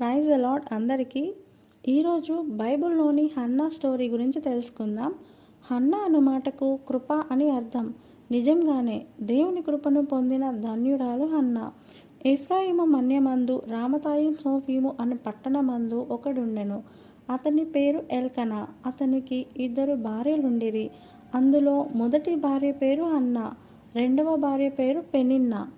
Praise అలాడ్ అందరికీ. ఈరోజు బైబిల్లోని హన్నా స్టోరీ గురించి తెలుసుకుందాం. హన్నా అను మాటకు కృప అని అర్థం. నిజంగానే దేవుని కృపను పొందిన ధన్యురాలు హన్నా. ఎఫ్రాయిము మన్యమందు రామతాయిం సోఫీము అను పట్టణమందు ఒకడుండెను. అతని పేరు ఎల్కనా. అతనికి ఇద్దరు భార్యలుండిరి. అందులో మొదటి భార్య పేరు హన్నా. రెండవ భార్య పేరు పెనిన్నా.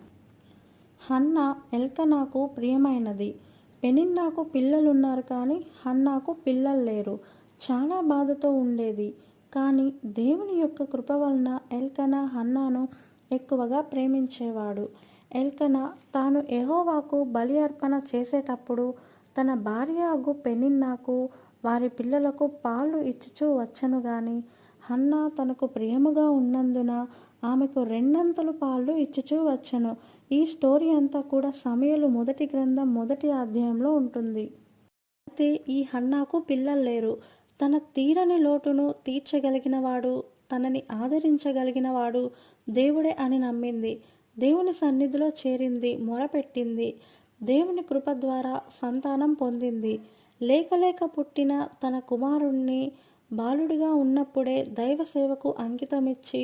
హన్నా ఎల్కనాకు ప్రియమైనది. పెనిన్నాకు పిల్లలున్నారు కానీ హన్నాకు పిల్లలు లేరు చాలా బాధతో ఉండేది. కానీ దేవుని యొక్క కృప వలన ఎల్కనా హన్నాను ఎక్కువగా ప్రేమించేవాడు. ఎల్కనా తాను ఎహోవాకు బలి అర్పణ చేసేటప్పుడు తన భార్య అగు పెనిన్నాకు వారి పిల్లలకు పాలు ఇచ్చుచూ వచ్చను గాని హన్నా తనకు ప్రియముగా ఉన్నందున ఆమెకు రెండంతలు పాలు ఇచ్చుచూ వచ్చను. ఈ స్టోరీ అంతా కూడా సమయలు మొదటి గ్రంథం మొదటి అధ్యాయంలో ఉంటుంది. అయితే ఈ హన్నాకు పిల్లలు లేరు. తన తీరని లోటును తీర్చగలిగినవాడు తనని ఆదరించగలిగినవాడు దేవుడే అని నమ్మింది. దేవుని సన్నిధిలో చేరింది మొరపెట్టింది. దేవుని కృప ద్వారా సంతానం పొందింది. లేకలేక పుట్టిన తన కుమారుణ్ణి బాలుడిగా ఉన్నప్పుడే దైవ సేవకు అంకితమిచ్చి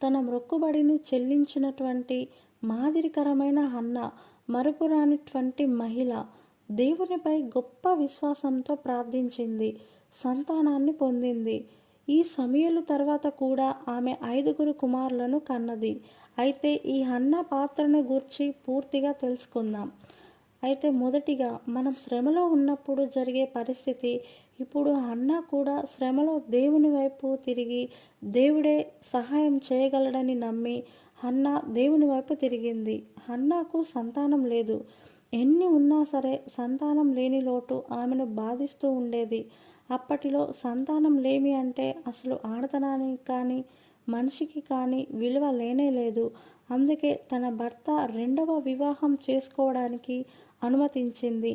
తన మొక్కుబడిని చెల్లించినటువంటి మాదిరికరమైన హన్న మరుపురానిటువంటి మహిళ దేవునిపై గొప్ప విశ్వాసంతో ప్రార్థించింది సంతానాన్ని పొందింది. ఈ సమయలు తర్వాత కూడా ఆమె ఐదుగురు కుమారులను కన్నది. అయితే ఈ హన్న పాత్రను గూర్చి పూర్తిగా తెలుసుకుందాం. అయితే మొదటిగా మనం శ్రమలో ఉన్నప్పుడు జరిగే పరిస్థితి ఇప్పుడు అన్న కూడా శ్రమలో దేవుని వైపు తిరిగి దేవుడే సహాయం చేయగలడని నమ్మి అన్న దేవుని వైపు తిరిగింది. అన్నకు సంతానం లేదు. ఎన్ని ఉన్నా సరే సంతానం లేని లోటు ఆమెను బాధిస్తూ ఉండేది. అప్పటిలో సంతానం లేమి అంటే అసలు ఆడతనానికి కానీ మనిషికి కానీ విలువ లేనే లేదు. అందుకే తన భర్త రెండవ వివాహం చేసుకోవడానికి అనుమతించింది.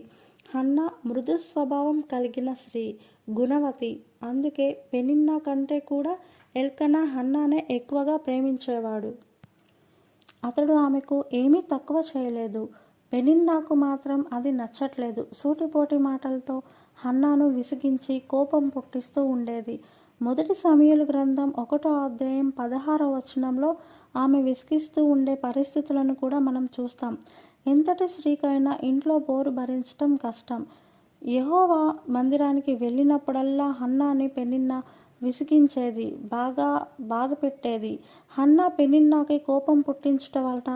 హన్న మృదు స్వభావం కలిగిన స్త్రీ గుణవతి. అందుకే పెనిన్నా కంటే కూడా ఎల్కనా హన్నానే ఎక్కువగా ప్రేమించేవాడు. అతడు ఆమెకు ఏమీ తక్కువ చేయలేదు. పెనిన్నాకు మాత్రం అది నచ్చట్లేదు. సూటిపోటి మాటలతో హన్నాను విసిగించి కోపం పుట్టిస్తూ ఉండేది. మొదటి సమయలు గ్రంథం ఒకటో అధ్యాయం పదహారో వచనంలో ఆమె విసిగిస్తూ ఉండే పరిస్థితులను కూడా మనం చూస్తాం. ఎంతటి స్త్రీకైనా ఇంట్లో బోరు భరించటం కష్టం. యహోవా మందిరానికి వెళ్ళినప్పుడల్లా హన్నాని పెనిన్న విసిగించేది బాగా బాధ పెట్టేది హన్నా పెనిన్నాకి కోపం పుట్టించటం వలన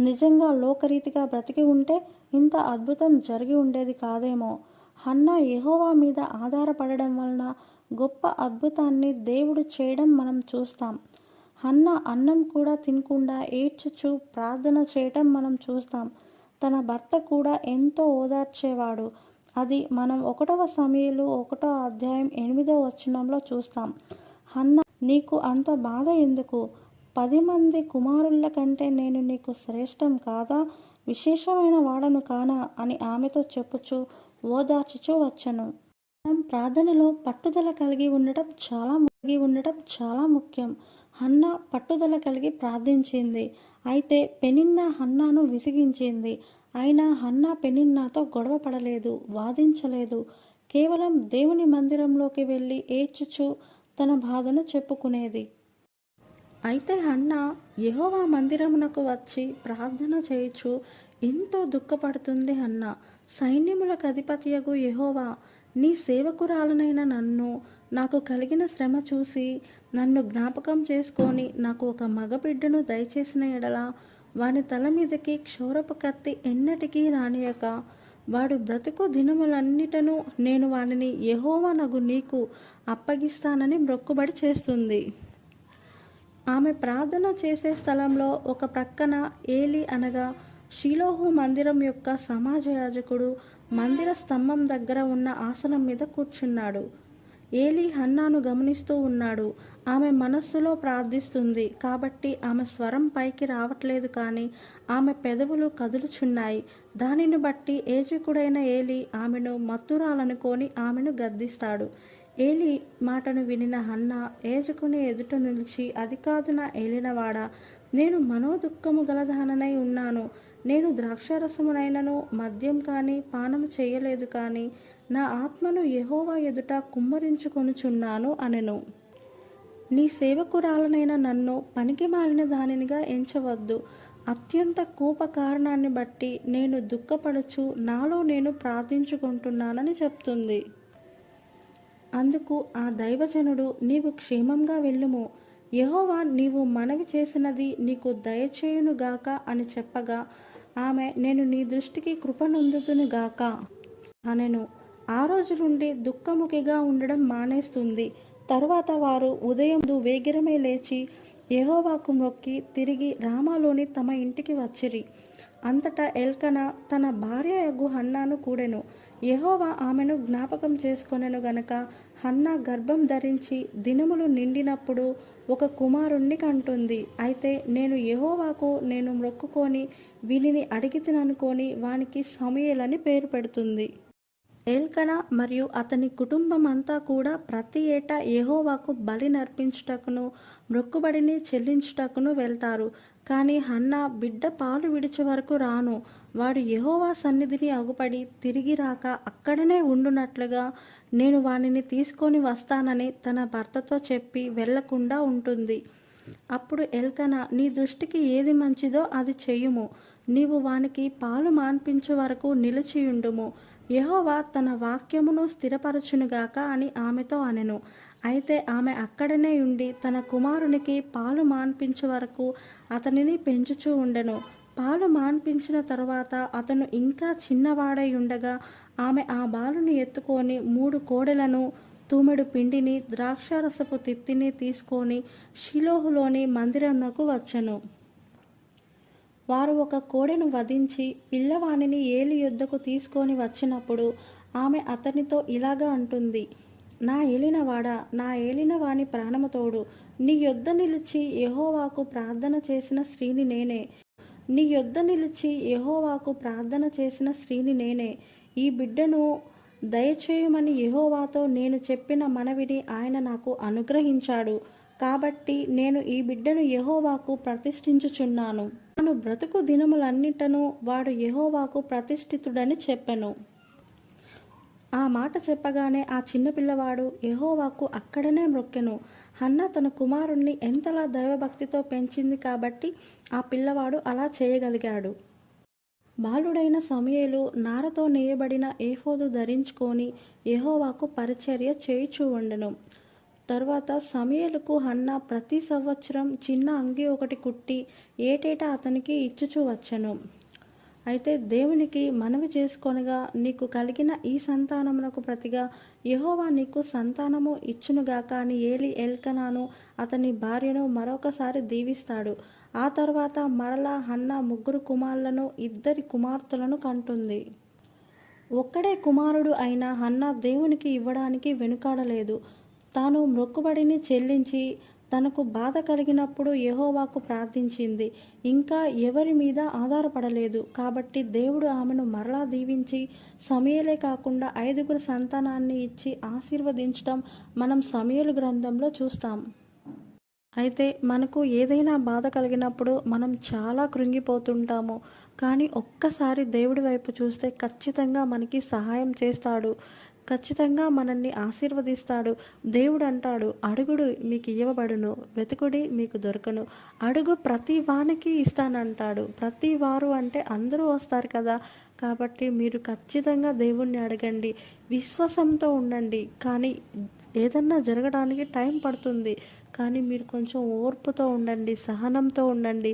నిజంగా లోకరీతిగా బ్రతికి ఉంటే ఇంత అద్భుతం జరిగి ఉండేది కాదేమో. హన్నా యహోవా మీద ఆధారపడడం వలన గొప్ప అద్భుతాన్ని దేవుడు చేయడం మనం చూస్తాం. హన్న అన్నం కూడా తినకుండా ఏడ్చుచు ప్రార్థన చేయటం మనం చూస్తాం. తన భర్త కూడా ఎంతో ఓదార్చేవాడు. అది మనం ఒకటవ సమయంలో ఒకటో అధ్యాయం ఎనిమిదో వచనంలో చూస్తాం. హన్న నీకు అంత బాధ ఎందుకు? పది మంది కుమారుల కంటే నేను నీకు శ్రేష్టం కాదా? విశేషమైన వాడను కానా అని ఆమెతో చెప్పుచు ఓదార్చుచూ వచ్చను. మనం ప్రార్థనలో పట్టుదల కలిగి ఉండటం చాలా కలిగి ఉండటం చాలా ముఖ్యం. హన్న పట్టుదల కలిగి ప్రార్థించింది. అయితే పెనిన్నా హన్నాను విసిగించింది. అయినా హన్నా పెనిన్నాతో గొడవ పడలేదు వాదించలేదు. కేవలం దేవుని మందిరంలోకి వెళ్ళి ఏడ్చుచు తన బాధను చెప్పుకునేది. అయితే హన్నా యహోవా మందిరమునకు వచ్చి ప్రార్థన చేయుచు ఎంతో దుఃఖపడుతుంది హన్నా. సైన్యములకు అధిపతియగు యహోవా నీ సేవకురాలనైన నన్ను నాకు కలిగిన శ్రమ చూసి నన్ను జ్ఞాపకం చేసుకొని నాకు ఒక మగబిడ్డను దయచేసిన ఎడల వాని తల మీదకి క్షౌరపు కత్తి ఎన్నటికీ రానియక వాడు బ్రతుకు దినములన్నిటను నేను వానిని యహోవనగు నీకు అప్పగిస్తానని మొక్కుబడి చేస్తుంది. ఆమె ప్రార్థన చేసే స్థలంలో ఒక ప్రక్కన ఏలి అనగా షీలోహు మందిరం యొక్క సమాజ యాజకుడు మందిర స్తంభం దగ్గర ఉన్న ఆసనం మీద కూర్చున్నాడు. ఏలి హన్నాను గమనిస్తూ ఉన్నాడు. ఆమె మనస్సులో ప్రార్థిస్తుంది. కాబట్టి ఆమె స్వరం పైకి రావట్లేదు కానీ ఆమె పెదవులు కదులుచున్నాయి. దానిని బట్టి ఏజకుడైన ఏలి ఆమెను మత్తురాలనుకొని ఆమెను గద్దిస్తాడు. ఏలి మాటను వినిన హన్న ఏజకుని ఎదుట నిలిచి అది కాదు నా ఏలినవాడా? నేను మనోదుఖము గలదాననై ఉన్నాను. నేను ద్రాక్షారసమునైనను మద్యం కానీ పానము చేయలేదు కానీ నా ఆత్మను యహోవా ఎదుట కుమ్మరించుకొనుచున్నాను అనెను. నీ సేవకురాలనైన నన్ను పనికి మాలిన దానినిగా ఎంచవద్దు. అత్యంత కూప కారణాన్ని బట్టి నేను దుఃఖపడుచు నాలో నేను ప్రార్థించుకుంటున్నానని చెప్తుంది. అందుకు ఆ దైవజనుడు నీవు క్షేమంగా వెళ్ళుము. యహోవా నీవు మనవి చేసినది నీకు దయచేయునుగాక అని చెప్పగా ఆమె నేను నీ దృష్టికి కృపనొందుతునుగాక అనెను. ఆ రోజు నుండి దుఃఖముఖిగా ఉండడం మానేస్తుంది. తరువాత వారు ఉదయం వేగిరమే లేచి యెహోవాకు మొక్కి తిరిగి రామాలోని తమ ఇంటికి వచ్చిరి. అంతటా ఎల్కన తన భార్య యగు హన్నాను కూడెను. యహోవా ఆమెను జ్ఞాపకం చేసుకొనెను గనక హన్నా గర్భం ధరించి దినములు నిండినప్పుడు ఒక కుమారుణ్ణి కంటుంది. అయితే నేను యహోవాకు నేను మొక్కుకొని వీనిని అడిగితిననుకొని వానికి సమయలని పేరు పెడుతుంది. ఎల్కన మరియు అతని కుటుంబం అంతా కూడా ప్రతి ఏటా యహోవాకు బలి నర్పించుటకును మొక్కుబడిని చెల్లించుటకును వెళ్తారు. కానీ హన్నా బిడ్డ పాలు విడిచే వరకు రాను. వాడు యహోవా సన్నిధిని అగుపడి తిరిగి రాక అక్కడనే ఉండునట్లుగా నేను వానిని తీసుకొని వస్తానని తన భర్తతో చెప్పి వెళ్ళకుండా ఉంటుంది. అప్పుడు ఎల్కన నీ దృష్టికి ఏది మంచిదో అది చెయ్యుము నీవు వానికి పాలు మాన్పించే వరకు నిలిచియుండుము యహోవా తన వాక్యమును స్థిరపరచునుగాక అని ఆమెతో అనెను. అయితే ఆమె అక్కడనే ఉండి తన కుమారునికి పాలు మాన్పించే వరకు అతనిని పెంచుచూ ఉండెను. పాలు మాన్పించిన తరువాత అతను ఇంకా చిన్నవాడై ఉండగా ఆమె ఆ బాలుని ఎత్తుకొని మూడు కోడెలను తూమెడు పిండిని ద్రాక్షారసపు తిత్తిని తీసుకొని షిలోహులోని మందిరంకు వచ్చెను. వారు ఒక కోడెను వధించి పిల్లవానిని ఏలి యుద్ధకు తీసుకొని వచ్చినప్పుడు ఆమె అతనితో ఇలాగా అంటుంది. నా ఏలినవాడా నా ఏలినవాని ప్రాణముతోడు. నీ యొద్ద నిలిచి యహోవాకు ప్రార్థన చేసిన స్త్రీని నేనే. నీ యొద్ద నిలిచి యహోవాకు ప్రార్థన చేసిన స్త్రీని నేనే. ఈ బిడ్డను దయచేయమని యహోవాతో నేను చెప్పిన మనవిని ఆయన నాకు అనుగ్రహించాడు. కాబట్టి నేను ఈ బిడ్డను యహోవాకు ప్రతిష్ఠించుచున్నాను. తను బ్రతుకు దినములన్నిటను వాడు యహోవాకు ప్రతిష్ఠితుడని చెప్పెను. ఆ మాట చెప్పగానే ఆ చిన్న పిల్లవాడు అక్కడనే మ్రొక్కెను హన్న తన కుమారుణ్ణి ఎంతలా దైవభక్తితో పెంచింది కాబట్టి ఆ పిల్లవాడు అలా చేయగలిగాడు. బాలుడైన సమయలు నారతో నేయబడిన ఏఫోదు ధరించుకొని ఎహోవాకు పరిచర్య చేయిచూ ఉండెను. తర్వాత సమయలకు హన్న ప్రతి సంవత్సరం చిన్న అంగి ఒకటి కుట్టి ఏటేటా అతనికి ఇచ్చుచూ వచ్చెను. అయితే దేవునికి మనవి చేసుకొనగా నీకు కలిగిన ఈ సంతానమునకు ప్రతిగా యహోవా నీకు సంతానము ఇచ్చునుగాక అని ఏలి ఎల్కనాను అతని భార్యను మరొకసారి దీవిస్తాడు. ఆ తర్వాత మరలా హన్న ముగ్గురు కుమారులను ఇద్దరి కుమార్తెలను కంటుంది. ఒక్కడే కుమారుడు అయిన హన్న దేవునికి ఇవ్వడానికి వెనుకాడలేదు. తాను మొక్కుబడిని చెల్లించి తనకు బాధ కలిగినప్పుడు యహోవాకు ప్రార్థించింది. ఇంకా ఎవరి మీద ఆధారపడలేదు. కాబట్టి దేవుడు ఆమెను మరలా దీవించి సమయలే కాకుండా ఐదుగురు సంతానాన్ని ఇచ్చి ఆశీర్వదించడం మనం సమయలు గ్రంథంలో చూస్తాం. అయితే మనకు ఏదైనా బాధ కలిగినప్పుడు మనం చాలా కృంగిపోతుంటాము. కానీ ఒక్కసారి దేవుడి వైపు చూస్తే ఖచ్చితంగా మనకి సహాయం చేస్తాడు. ఖచ్చితంగా మనల్ని ఆశీర్వదిస్తాడు. దేవుడు అంటాడు అడుగుడు మీకు ఇవ్వబడును వెతుకుడి మీకు దొరకను. అడుగు ప్రతి వానికి ఇస్తానంటాడు. ప్రతి వారు అంటే అందరూ వస్తారు కదా. కాబట్టి మీరు ఖచ్చితంగా దేవుణ్ణి అడగండి. విశ్వాసంతో ఉండండి. కానీ ఏదన్నా జరగడానికి టైం పడుతుంది. కానీ మీరు కొంచెం ఓర్పుతో ఉండండి సహనంతో ఉండండి.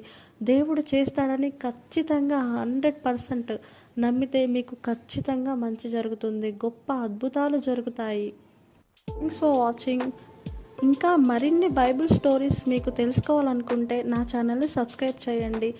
దేవుడు చేస్తాడని ఖచ్చితంగా హండ్రెడ్ పర్సెంట్ నమ్మితే మీకు ఖచ్చితంగా మంచి జరుగుతుంది. గొప్ప అద్భుతాలు జరుగుతాయి. థ్యాంక్స్ ఫర్ వాచింగ్ ఇంకా మరిన్ని బైబిల్ స్టోరీస్ మీకు తెలుసుకోవాలనుకుంటే నా ఛానల్ని సబ్స్క్రైబ్ చేయండి.